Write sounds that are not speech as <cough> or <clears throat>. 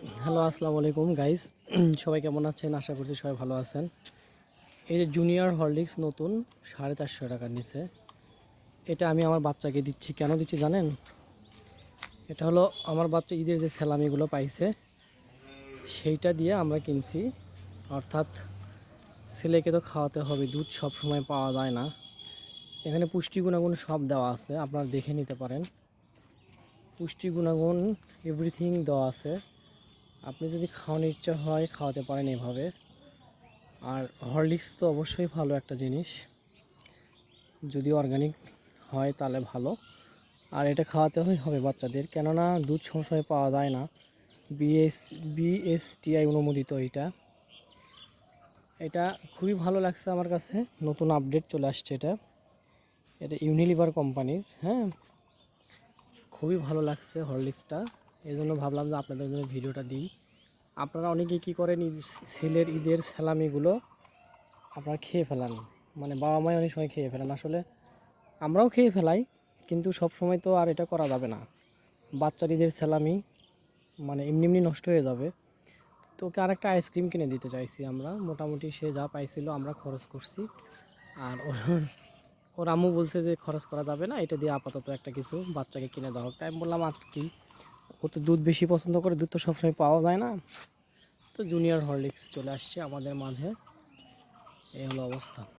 Hello, আসসালামু আলাইকুম guys <clears throat> সবাই কেমন আছেন? আশা করছি সবাই ভালো আছেন। এই যে জুনিয়র হরলিক্স নতুন, সাড়ে চারশো টাকার নিচে এটা আমি আমার বাচ্চাকে দিচ্ছি। কেন দিচ্ছি জানেন? এটা হলো আমার বাচ্চা ঈদের যে স্যালামিগুলো পাইছে, সেইটা দিয়ে আমরা কিনছি। অর্থাৎ ছেলেকে তো খাওয়াতে হবে, দুধ সব সময় পাওয়া যায় না। এখানে পুষ্টি গুণাগুণ সব দেওয়া আছে, আপনারা দেখে নিতে পারেন। পুষ্টি গুণাগুণ এভরিথিং দেওয়া আছে। আপনি যদি খাওয়ানোর ইচ্ছা হয়, খাওয়াতে পারেন এভাবে। আর হরলিক্স তো অবশ্যই ভালো একটা জিনিস। যদি অর্গানিক হয়, তাহলে ভালো। আর এটা খাওয়াতে হবে বাচ্চাদের। কেননা দুধ সবসময় পাওয়া যায় না। বিএস বিএসটিআই অনুমোদিত এটা। এটা খুবই ভালো লাগছে আমার কাছে। নতুন আপডেট চলে আসছে এটা। এটা ইউনিলিভার কোম্পানির হ্যাঁ। খুবই ভালো লাগছে হরলিক্সটা। এই জন্য ভাবলাম যে আপনাদের জন্য ভিডিওটা দিই। আপনারা অনেকে কী করেন, ঈদ- ছেলের ঈদের স্যালামিগুলো আপনারা খেয়ে ফেলান। মানে বাবা মাই অনেক সময় খেয়ে ফেলান। আসলে আমরাও খেয়ে ফেলাই, কিন্তু সব সময় তো আর এটা করা যাবে না। বাচ্চার ঈদের স্যালামি মানে এমনি এমনি নষ্ট হয়ে যাবে। তো ওকে আরেকটা আইসক্রিম কিনে দিতে চাইছি আমরা। মোটামুটি সে যা পাইছিল আমরা খরচ করছি। আর ওর ওর আম্মু বলছে যে খরচ করা যাবে না, এটা দিয়ে আপাতত একটা কিছু বাচ্চাকে কিনে দেওয়া হোক। তাই আমি বললাম আর কি ও তো দুধ বেশি পছন্দ করে, দুধ তো সবসময় পাওয়া যায় না। তো জুনিয়র হরলিক্স চলে আসছে আমাদের মাঝে। এই হলো অবস্থা।